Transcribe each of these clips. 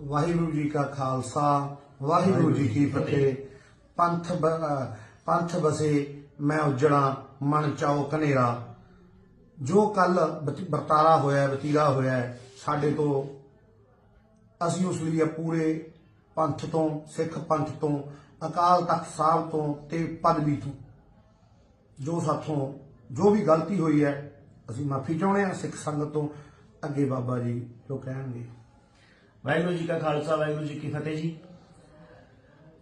ਵਾਹਿਗੁਰੂ ਜੀ ਕਾ ਖਾਲਸਾ ਵਾਹਿਗੁਰੂ ਜੀ ਕੀ ਫਤਿਹ। ਪੰਥ ਪੰਥ ਬਸੇ ਮੈਂ ਉਜੜਾ ਮਨ ਚਾਓ ਕਨੇਰਾ ਜੋ ਕੱਲ ਵਰਤਾਰਾ ਹੋਇਆ ਵਤੀਰਾ ਹੋਇਆ ਸਾਡੇ ਤੋਂ ਅਸੀਂ ਉਸ ਲਈ ਪੂਰੇ ਪੰਥ ਤੋਂ ਸਿੱਖ ਪੰਥ ਤੋਂ ਅਕਾਲ ਤਖਤ ਸਾਹਿਬ ਤੋਂ ਤੇ ਪਦਵੀ ਤੋਂ ਜੋ ਸਾਥੋਂ ਜੋ ਵੀ ਗਲਤੀ ਹੋਈ ਹੈ ਅਸੀਂ ਮਾਫੀ ਚਾਹੁੰਦੇ ਹਾਂ ਸਿੱਖ ਸੰਗਤ ਤੋਂ ਅੱਗੇ ਬਾਬਾ ਜੀ ਜੋ ਕਹਿਣਗੇ। ਵਾਹਿਗੁਰੂ ਜੀ ਕਾ ਖਾਲਸਾ, ਵਾਹਿਗੁਰੂ ਜੀ ਕੀ ਫਤਿਹ ਜੀ।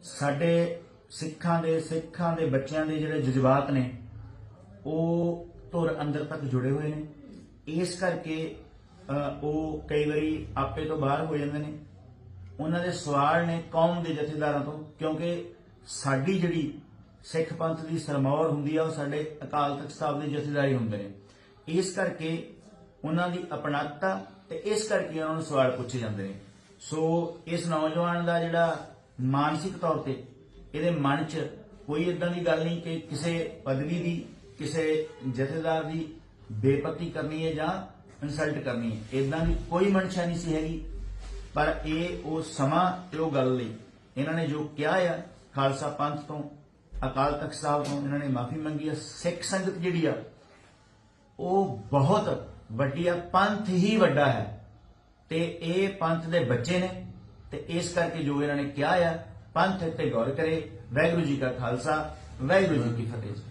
ਸਾਡੇ ਸਿੱਖਾਂ ਦੇ ਸਿੱਖਾਂ ਦੇ ਬੱਚਿਆਂ ਦੇ ਜਿਹੜੇ ਜਜ਼ਬਾਤ ਨੇ, ਉਹ ਧੁਰ ਅੰਦਰ ਤੱਕ ਜੁੜੇ ਹੋਏ ਨੇ। ਇਸ ਕਰਕੇ ਉਹ ਕਈ ਵਾਰੀ ਆਪੇ ਤੋਂ ਬਾਹਰ ਹੋ ਜਾਂਦੇ ਨੇ। ਉਹਨਾਂ ਦੇ ਸਵਾਲ ਨੇ ਕੌਮ ਦੇ ਜਥੇਦਾਰਾਂ ਤੋਂ, ਕਿਉਂਕਿ ਸਾਡੀ ਜਿਹੜੀ ਸਿੱਖ ਪੰਥ ਦੀ ਸਰਮੌਰ ਹੁੰਦੀ ਆ, ਉਹ ਸਾਡੇ ਅਕਾਲ ਤਖਤ ਸਾਹਿਬ ਦੇ ਜਥੇਦਾਰੀ ਹੁੰਦੇ ਨੇ। ਇਸ ਕਰਕੇ ਉਹਨਾਂ ਦੀ ਅਪਣਾਤਾ ਤੇ ਇਸ ਕਰਕੇ ਉਹਨਾਂ ਨੂੰ ਸਵਾਲ ਪੁੱਛੇ ਜਾਂਦੇ ਨੇ। ਸੋ ਇਸ ਨੌਜਵਾਨ ਦਾ ਜਿਹੜਾ ਮਾਨਸਿਕ ਤੌਰ ਤੇ ਇਹਦੇ ਮਨ 'ਚ ਕੋਈ ਇਦਾਂ ਦੀ ਗੱਲ ਨਹੀਂ ਕਿ ਕਿਸੇ ਪਦਵੀ ਦੀ, ਕਿਸੇ ਜਥੇਦਾਰ ਦੀ ਬੇਪਤੀ ਕਰਨੀ ਹੈ ਜਾਂ ਇਨਸਲਟ ਕਰਨੀ ਹੈ। ਇਦਾਂ ਦੀ ਕੋਈ ਮਨਸ਼ਾ ਨਹੀਂ ਸੀ ਹੈਗੀ। ਪਰ ਇਹ ਉਹ ਸਮਾਂ ਤੇ ਉਹ ਗੱਲ ਲਈ ਇਹਨਾਂ ਨੇ ਜੋ ਕਿਹਾ ਆ, ਖਾਲਸਾ ਪੰਥ ਤੋਂ, ਅਕਾਲ ਤਖਤ ਸਾਹਿਬ ਤੋਂ ਇਹਨਾਂ ਨੇ ਮਾਫੀ ਮੰਗੀ ਆ। ਸਿੱਖ ਸੰਗਤ ਜਿਹੜੀ ਆ, ਉਹ ਬਹੁਤ ਵੱਡੀ ਆ, ਪੰਥ ਹੀ ਵੱਡਾ ਹੈ। ਤੇ ਇਹ ਪੰਥ ਦੇ ਬੱਚੇ ਨੇ ਤੇ ਇਸ ਕਰਕੇ ਜੋ ਇਹਨਾਂ ਨੇ ਕਿਹਾ ਆ, ਪੰਥ ਤੇ ਗੌਰ ਕਰੇ, ਵਾਹਿਗੁਰੂ ਜੀ ਕਾ ਖਾਲਸਾ, ਵਾਹਿਗੁਰੂ ਜੀ ਕੀ ਫਤਿਹ।